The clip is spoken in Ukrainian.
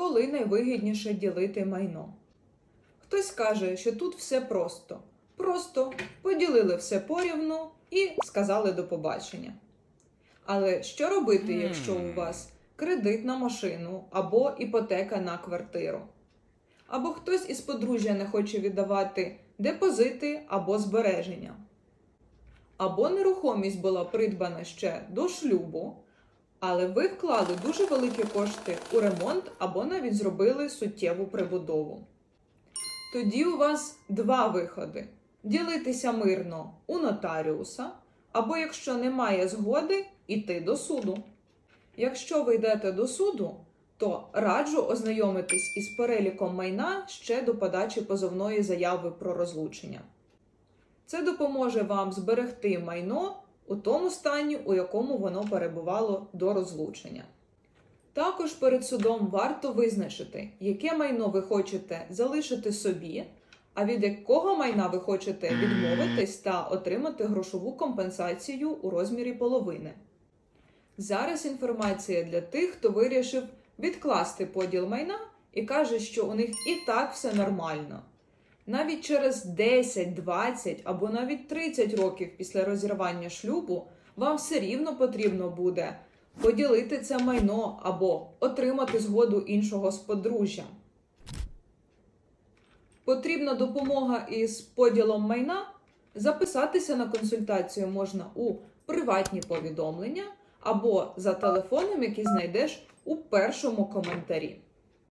коли найвигідніше ділити майно. Хтось каже, що тут все просто. Просто поділили все порівну і сказали до побачення. Але що робити, якщо у вас кредит на машину або іпотека на квартиру? Або хтось із подружжя не хоче віддавати депозити або збереження? Або нерухомість була придбана ще до шлюбу, але ви вклали дуже великі кошти у ремонт або навіть зробили суттєву прибудову. Тоді у вас два виходи: ділитися мирно у нотаріуса, або якщо немає згоди, іти до суду. Якщо ви йдете до суду, то раджу ознайомитись із переліком майна ще до подачі позовної заяви про розлучення. Це допоможе вам зберегти майно у тому стані, у якому воно перебувало до розлучення. Також перед судом варто визначити, яке майно ви хочете залишити собі, а від якого майна ви хочете відмовитись та отримати грошову компенсацію у розмірі половини. Зараз інформація для тих, хто вирішив відкласти поділ майна і каже, що у них і так все нормально. Навіть через 10, 20 або навіть 30 років після розірвання шлюбу вам все рівно потрібно буде поділити це майно або отримати згоду іншого з подружжя. Потрібна допомога із поділом майна. Записатися на консультацію можна у приватні повідомлення або за телефоном, який знайдеш у першому коментарі.